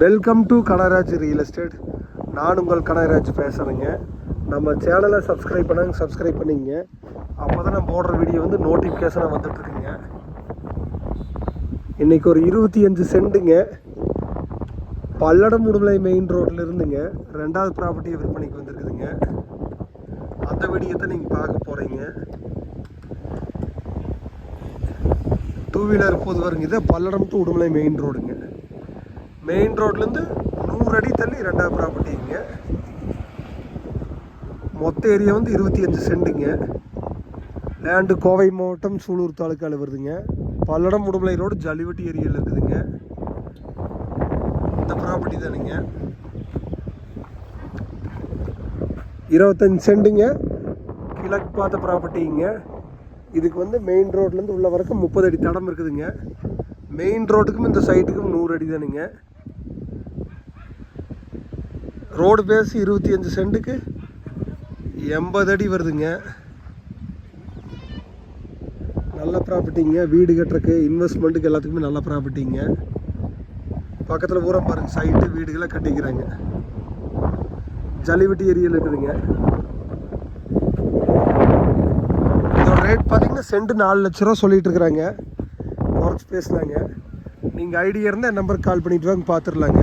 Welcome to Kanaraj real estate நான் உங்கள் கனராஜ் பேசுகிறேங்க நம்ம சேனலை சப்ஸ்கிரைப் பண்ணாங்க சப்ஸ்கிரைப் பண்ணிங்க. அப்போ தான் நம்ம போடுற வீடியோ வந்து நோட்டிஃபிகேஷனாக வந்துட்டுருக்குங்க. இன்றைக்கி ஒரு இருபத்தி அஞ்சு சென்ட்டுங்க. பல்லடம் உடுமலை மெயின் ரோட்டில் இருந்துங்க. ரெண்டாவது ப்ராப்பர்ட்டியை விற்பனைக்கு வந்திருக்குதுங்க. அந்த வீடியோ தான் நீங்கள் பார்க்க போகிறீங்க டூ வீலர் போது வருங்க இது பல்லடம் டு உடுமலை மெயின் ரோடுங்க மெயின் ரோட்லேருந்து நூறு அடி தள்ளி ரெண்டாவது ப்ராப்பர்ட்டிங்க மொத்த ஏரியா வந்து இருபத்தி அஞ்சு செண்டுங்க லேண்டு கோவை மாவட்டம் சூலூர் தாலுக்காவில் வருதுங்க. பல்லடம் உடுமலை ரோடு ஜல்லிவட்டி ஏரியாவில் இருக்குதுங்க. இந்த ப்ராப்பர்ட்டி தானுங்க. இருபத்தஞ்சு சென்ட்டுங்க கிழக்கு பார்த்த ப்ராப்பர்ட்டிங்க இதுக்கு வந்து மெயின் ரோட்லேருந்து உள்ள வரைக்கும் முப்பது அடி தடம் இருக்குதுங்க. மெயின் ரோட்டுக்கும் இந்த சைட்டுக்கும் நூறு அடி தானுங்க. ரோடு பேஸ் இருபத்தி அஞ்சு சென்ட்டுக்கு எண்பது அடி வருதுங்க. நல்ல ப்ராப்பர்ட்டிங்க வீடு கட்டுறக்கு இன்வெஸ்ட்மெண்ட்டுக்கு எல்லாத்துக்குமே நல்ல ப்ராப்பர்ட்டிங்க பக்கத்தில் பூரா பாருங்கள் சைட்டு வீடுகளை கட்டிக்கிறாங்க. ஜல்லிவட்டி ஏரியாவில் இருக்குதுங்க. இதோட ரேட் பார்த்தீங்கன்னா சென்ட் நாலு லட்ச ரூபா சொல்லிட்டு இருக்கிறாங்க. குறைச்சி பேசுனாங்க. நீங்கள் ஐடியா இருந்தால் நம்பருக்கு கால் பண்ணிட்டு வாங்க பார்த்துடலாங்க